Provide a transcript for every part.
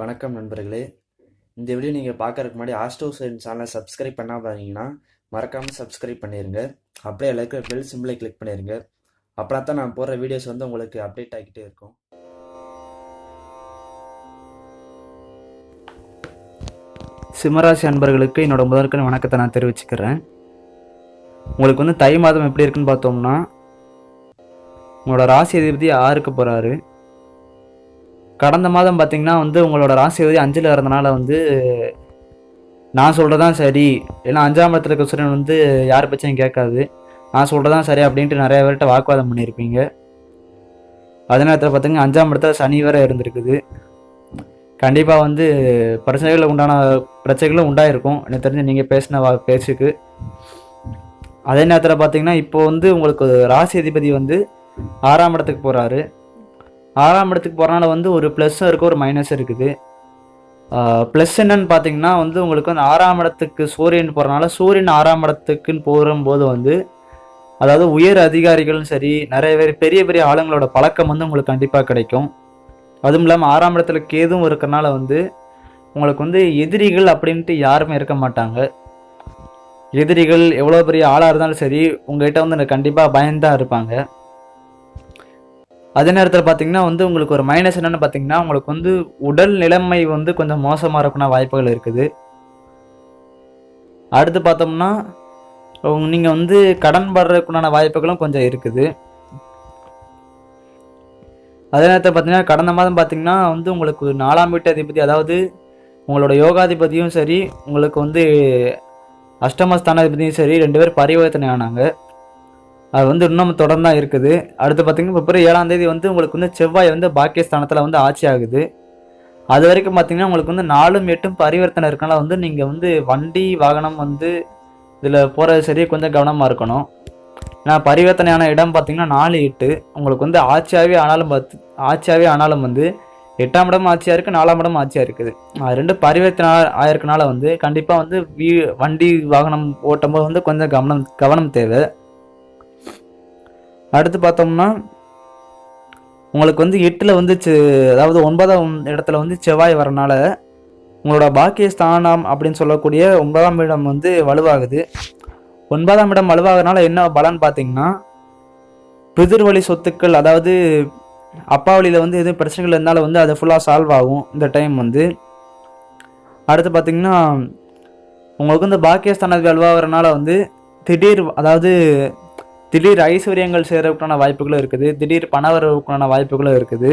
வணக்கம் நண்பர்களே. இந்த வீடியோ நீங்கள் பார்க்கறதுக்கு முன்னாடி ஆஸ்ட்ரோ சைன் சேனலை சப்ஸ்கிரைப் பண்ணால் பாருங்கன்னா மறக்காமல் சப்ஸ்கிரைப் பண்ணிடுங்க அப்படியே இருக்கிற பெல் சிம்பிளை கிளிக் பண்ணிடுங்க அப்புறம் தான் நான் போடுற வீடியோஸ் வந்து உங்களுக்கு அப்டேட் ஆகிக்கிட்டே இருக்கும். சிம்மராசி அன்பர்களுக்கு என்னோட முதற்கன் வணக்கத்தை நான் தெரிவிச்சுக்கிறேன். உங்களுக்கு வந்து தை மாதம் எப்படி இருக்குன்னு பார்த்தோம்னா உங்களோட ராசி அதிபதி ஆறுக்கு போகிறாரு கடந்த மாதம் பார்த்தீங்கன்னா வந்து உங்களோட ராசிபதி அஞ்சில் இருந்தனால வந்து நான் சொல்கிறதான் சரி. ஏன்னா அஞ்சாம் இடத்துல இருக்க சூரியன் வந்து யார் பச்சையும் கேட்காது. நான் சொல்கிறதான் சரி அப்படின்ட்டு நிறைய பேர்கிட்ட வாக்குவாதம் பண்ணியிருப்பீங்க. அதே நேரத்தில் பார்த்தீங்கன்னா அஞ்சாம் இடத்துல சனி வேற இருந்திருக்குது. கண்டிப்பாக வந்து பிரச்சனைகளில் உண்டான பிரச்சனைகளும் உண்டாயிருக்கும். எனக்கு தெரிஞ்சு நீங்கள் பேசின வா பேச்சுக்கு. அதே நேரத்தில் பார்த்தீங்கன்னா இப்போ வந்து உங்களுக்கு ராசி அதிபதி வந்து ஆறாம் இடத்துக்கு போகிறாரு ஆறாம் இடத்துக்கு போகிறனால வந்து ஒரு ப்ளஸ்ஸும் இருக்குது ஒரு மைனஸும் இருக்குது. ப்ளஸ் என்னன்னு பார்த்தீங்கன்னா வந்து உங்களுக்கு வந்து ஆறாம் இடத்துக்கு சூரியன் போகிறனால சூரியன் ஆறாம் இடத்துக்குன்னு போகும்போது வந்து அதாவது உயர் அதிகாரிகளும் சரி நிறைய பேர் பெரிய பெரிய ஆளுங்களோட பழக்கம் வந்து உங்களுக்கு கண்டிப்பாக கிடைக்கும். அதுவும் இல்லாமல் ஆறாம் இடத்துல கேதும் இருக்கிறனால வந்து உங்களுக்கு வந்து எதிரிகள் அப்படின்ட்டு யாருமே இருக்க மாட்டாங்க. எதிரிகள் எவ்வளோ பெரிய ஆளாக இருந்தாலும் சரி உங்கள்கிட்ட வந்து கண்டிப்பாக பயந்தான் இருப்பாங்க. அதே நேரத்தில் பார்த்தீங்கன்னா வந்து உங்களுக்கு ஒரு மைனஸ் என்னென்னு பார்த்தீங்கன்னா உங்களுக்கு வந்து உடல் நிலைமை வந்து கொஞ்சம் மோசமாக இருக்கணும் வாய்ப்புகள் இருக்குது. அடுத்து பார்த்தோம்னா நீங்கள் வந்து கடன் படுறதுக்குண்டான வாய்ப்புகளும் கொஞ்சம் இருக்குது. அதே நேரத்தில் பார்த்தீங்கன்னா கடந்த மாதம் பார்த்தீங்கன்னா வந்து உங்களுக்கு நாலாம் வீட்டு அதிபதி அதாவது உங்களோட யோகாதிபதியும் சரி உங்களுக்கு வந்து அஷ்டமஸ்தானாதிபதியும் சரி ரெண்டு பேர் பரிவர்த்தனை ஆனாங்க. அது வந்து இன்னும் தொடர்ந்து தான் இருக்குது. அடுத்து பார்த்தீங்கன்னா பிப்ரவரி ஏழாம் தேதி வந்து உங்களுக்கு வந்து செவ்வாய் வந்து பாக்கியஸ்தானத்தில் வந்து ஆட்சி ஆகுது. அது வரைக்கும் பார்த்தீங்கன்னா உங்களுக்கு வந்து நாலும் எட்டும் பரிவர்த்தனை இருக்கனால வந்து நீங்கள் வந்து வண்டி வாகனம் வந்து இதில் போகிறது சரி கொஞ்சம் கவனமாக இருக்கணும். ஏன்னா பரிவர்த்தனையான இடம் பார்த்தீங்கன்னா நாலு எட்டு. உங்களுக்கு வந்து ஆட்சியாகவே ஆனாலும் பார்த்து ஆட்சியாகவே ஆனாலும் வந்து எட்டாம் இடம் ஆட்சியாக இருக்குது நாலாம் இடம் ஆட்சியாக இருக்குது. அது ரெண்டு பரிவர்த்தனை ஆயிருக்கனால வந்து கண்டிப்பாக வந்து வீ வண்டி வாகனம் ஓட்டும் போது வந்து கொஞ்சம் கவனம் கவனம் தேவை. அடுத்து பார்த்தோம்னா உங்களுக்கு வந்து எட்டில் வந்து அதாவது ஒன்பதாம் இடத்துல வந்து செவ்வாய் வரனால உங்களோட பாக்கிய ஸ்தானம் அப்படின்னு சொல்லக்கூடிய ஒன்பதாம் இடம் வந்து வலுவாகுது. ஒன்பதாம் இடம் வலுவாகிறனால என்ன பலன் பார்த்தீங்கன்னா பிதிர்வழி சொத்துக்கள் அதாவது அப்பா வழியில் வந்து எதுவும் பிரச்சனைகள் இருந்தாலும் வந்து அது ஃபுல்லாக சால்வ் ஆகும் இந்த டைம் வந்து. அடுத்து பார்த்திங்கன்னா உங்களுக்கு இந்த பாக்கியஸ்தானத்தில் வலுவாகிறனால வந்து திடீர் அதாவது திடீர் ஐஸ்வர்யங்கள் சேர்றதுக்கான வாய்ப்புகளும் இருக்குது. திடீர் பண வரவுக்கான வாய்ப்புகளும் இருக்குது.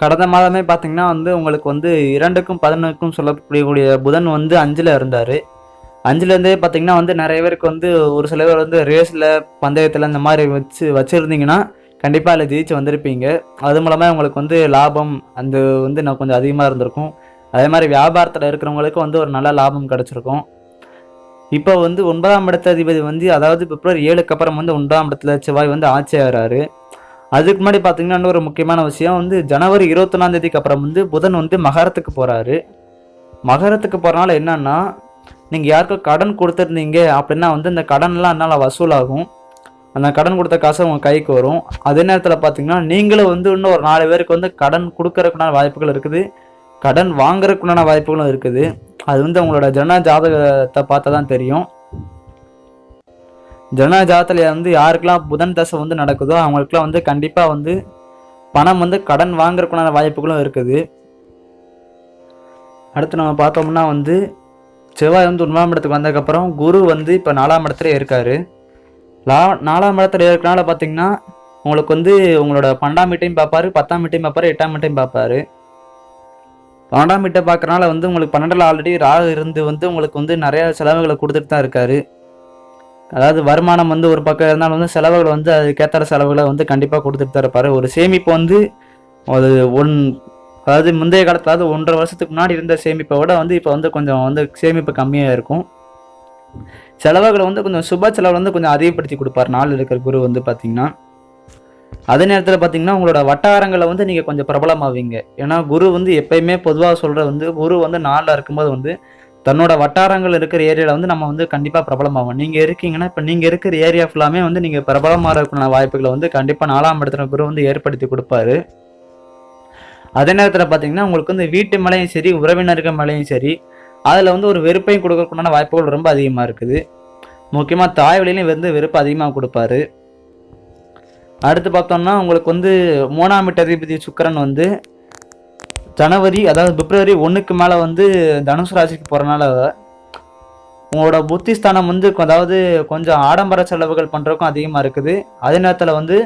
கடந்த மாதமே பார்த்தீங்கன்னா வந்து உங்களுக்கு வந்து இரண்டுக்கும் பதினொன்றுக்கும் சொல்லக்கூடிய புதன் வந்து அஞ்சில் இருந்தார். அஞ்சுலேருந்தே பார்த்தீங்கன்னா வந்து நிறைய பேருக்கு வந்து ஒரு சில பேர் வந்து ரேஸில் பந்தயத்தில் இந்த மாதிரி வச்சு வச்சுருந்தீங்கன்னா கண்டிப்பாக அதில் ஜெயிச்சு வந்திருப்பீங்க. அது மூலமாக உங்களுக்கு வந்து லாபம் அந்த வந்து நான் கொஞ்சம் அதிகமாக இருந்திருக்கும். அதே மாதிரி வியாபாரத்தில் இருக்கிறவங்களுக்கு வந்து ஒரு நல்ல லாபம் கிடச்சிருக்கும். இப்போ வந்து ஒன்பதாம் இடத்த அதிபதி வந்து அதாவது பிப்ரவரி ஏழுக்கு அப்புறம் வந்து ஒன்பதாம் இடத்துல செவ்வாய் வந்து ஆட்சி ஆகிறாரு அதுக்கு முன்னாடி பார்த்தீங்கன்னா இன்னொரு முக்கியமான விஷயம் வந்து ஜனவரி இருபத்தொன்னாம் தேதிக்கு அப்புறம் வந்து புதன் வந்து மகரத்துக்கு போகிறாரு மகரத்துக்கு போகிறனால என்னன்னா நீங்கள் யாருக்கும் கடன் கொடுத்துருந்தீங்க அப்படின்னா வந்து இந்த கடன்லாம் என்னால் வசூலாகும். அந்த கடன் கொடுத்த காசு உங்கள் கைக்கு வரும். அதே நேரத்தில் பார்த்தீங்கன்னா நீங்களும் வந்து இன்னும் ஒரு நாலு பேருக்கு வந்து கடன் கொடுக்கறதுக்குனால வாய்ப்புகள் இருக்குது. கடன் வாங்குறதுக்குண்டான வாய்ப்புகளும் இருக்குது. அது வந்து அவங்களோட ஜன ஜாதகத்தை பார்த்தா தான் தெரியும். ஜன ஜாதகத்தில் வந்து யாருக்கெல்லாம் புதன் தசை வந்து நடக்குதோ அவங்களுக்குலாம் வந்து கண்டிப்பாக வந்து பணம் வந்து கடன் வாங்குறதுக்குண்டான வாய்ப்புகளும் இருக்குது. அடுத்து நம்ம பார்த்தோம்னா வந்து செவ்வாய் வந்து ஒன்றாம் இடத்துக்கு வந்ததுக்கப்புறம் குரு வந்து இப்போ நாலாம் இடத்துல இருக்காரு. லா நாலாம் இடத்துல இருக்கிறனால பார்த்தீங்கன்னா உங்களுக்கு வந்து உங்களோட பன்னெண்டாம் வீட்டையும் பார்ப்பாரு பத்தாம் வீட்டையும் பார்ப்பாரு எட்டாம் வீட்டையும் பார்ப்பாரு. பன்னெண்டாம் வீட்டை பார்க்குறனால வந்து உங்களுக்கு பன்னெண்டில் ஆல்ரெடி ராகு இருந்து வந்து உங்களுக்கு வந்து நிறைய செலவுகளை கொடுத்துட்டு தான் இருக்காரு. அதாவது வருமானம் வந்து ஒரு பக்கம் இருந்தாலும் வந்து செலவுகளை வந்து அதுக்கேற்ற செலவுகளை வந்து கண்டிப்பாக கொடுத்துட்டு தான் இருப்பார். ஒரு சேமிப்பு வந்து அது ஒன் அதாவது முந்தைய காலத்தில் அதாவது ஒன்றரை வருஷத்துக்கு முன்னாடி இருந்த சேமிப்பை விட வந்து இப்போ வந்து கொஞ்சம் வந்து சேமிப்பு கம்மியாக இருக்கும். செலவுகளை வந்து கொஞ்சம் சுப செலவு வந்து கொஞ்சம் அதிகப்படுத்தி கொடுப்பார். நாள் இருக்கிற குரு வந்து பார்த்திங்கன்னா அதே நேரத்தில் பார்த்தீங்கன்னா உங்களோட வட்டாரங்களை வந்து நீங்கள் கொஞ்சம் பிரபலமாவீங்க. ஏன்னா குரு வந்து எப்பயுமே பொதுவாக சொல்கிற வந்து குரு வந்து நாளில் இருக்கும்போது வந்து தன்னோட வட்டாரங்கள் இருக்கிற ஏரியாவில் வந்து நம்ம வந்து கண்டிப்பாக பிரபலமாகும் நீங்கள் இருக்கீங்கன்னா இப்போ நீங்கள் இருக்கிற ஏரியா ஃபுல்லாமே வந்து நீங்கள் பிரபலமாக இருக்கக்கூடிய வாய்ப்புகளை வந்து கண்டிப்பாக நாலாம் இடத்துல குரு வந்து ஏற்படுத்தி கொடுப்பாரு. அதே நேரத்தில் பார்த்தீங்கன்னா உங்களுக்கு வந்து வீட்டு மேலேயும் சரி உறவினர்கள் மேலேயும் சரி அதில் வந்து ஒரு வெறுப்பையும் கொடுக்கறதுக்குண்டான வாய்ப்புகள் ரொம்ப அதிகமாக இருக்குது. முக்கியமாக தாய் வழியிலையும் வந்து வெறுப்பு அதிகமாக கொடுப்பாரு. அடுத்து பார்த்தோம்னா உங்களுக்கு வந்து மூணாம் வீட்டு அதிபதி வந்து ஜனவரி அதாவது பிப்ரவரி ஒன்றுக்கு மேலே வந்து தனுசு ராசிக்கு போகிறனால உங்களோட புத்தி ஸ்தானம் வந்து அதாவது கொஞ்சம் ஆடம்பர செலவுகள் பண்ணுறதுக்கும் அதிகமாக இருக்குது. அதே நேரத்தில் வந்து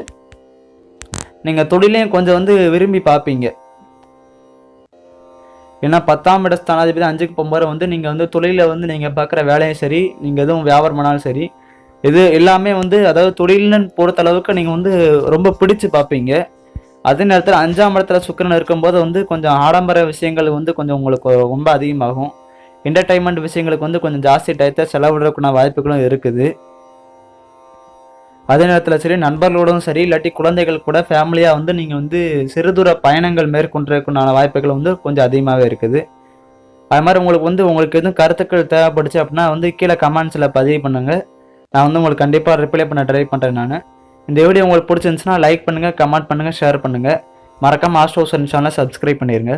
நீங்கள் தொழிலையும் கொஞ்சம் வந்து விரும்பி பார்ப்பீங்க. ஏன்னா பத்தாம் இட ஸ்தானாதிபதி அஞ்சுக்கு போகும்போது வந்து நீங்கள் வந்து தொழிலில் வந்து நீங்கள் பார்க்குற வேலையும் சரி நீங்கள் எதுவும் வியாபாரம் பண்ணாலும் சரி இது எல்லாமே வந்து அதாவது தொழில்னு பொறுத்த அளவுக்கு நீங்கள் வந்து ரொம்ப பிடிச்சு பார்ப்பீங்க அதே நேரத்தில் அஞ்சாம் இடத்துல சுக்கரன் இருக்கும்போது வந்து கொஞ்சம் ஆடம்பர விஷயங்கள் வந்து கொஞ்சம் உங்களுக்கு ரொம்ப அதிகமாகும். என்டர்டைன்மெண்ட் விஷயங்களுக்கு வந்து கொஞ்சம் ஜாஸ்தி டயத்தை செலவிடுறதுக்குன வாய்ப்புகளும் இருக்குது. அதே நேரத்தில் சரி நண்பர்களோடும் சரி இல்லாட்டி குழந்தைகள் கூட ஃபேமிலியாக வந்து நீங்கள் வந்து சிறுதூர பயணங்கள் மேற்கொண்டதுக்குண்டான வாய்ப்புகள் வந்து கொஞ்சம் அதிகமாகவே இருக்குது. அது மாதிரி உங்களுக்கு வந்து உங்களுக்கு எதுவும் கருத்துக்கள் தேவைப்படுச்சு அப்படின்னா வந்து கீழே கமெண்ட்ஸில் பதிவு பண்ணுங்கள் நான் வந்து உங்களுக்கு கண்டிப்பாக ரிப்ளை பண்ண ட்ரை பண்ணுறேன் நான். இந்த வீடியோ உங்களுக்கு பிடிச்சிருந்துச்சுன்னா லைக் பண்ணுங்கள் கமெண்ட் பண்ணுங்கள் ஷேர் பண்ணுங்கள் மறக்காமல் ஆஸ்ட்ரோசன் சேனலை சப்ஸ்கிரைப் பண்ணிடுங்க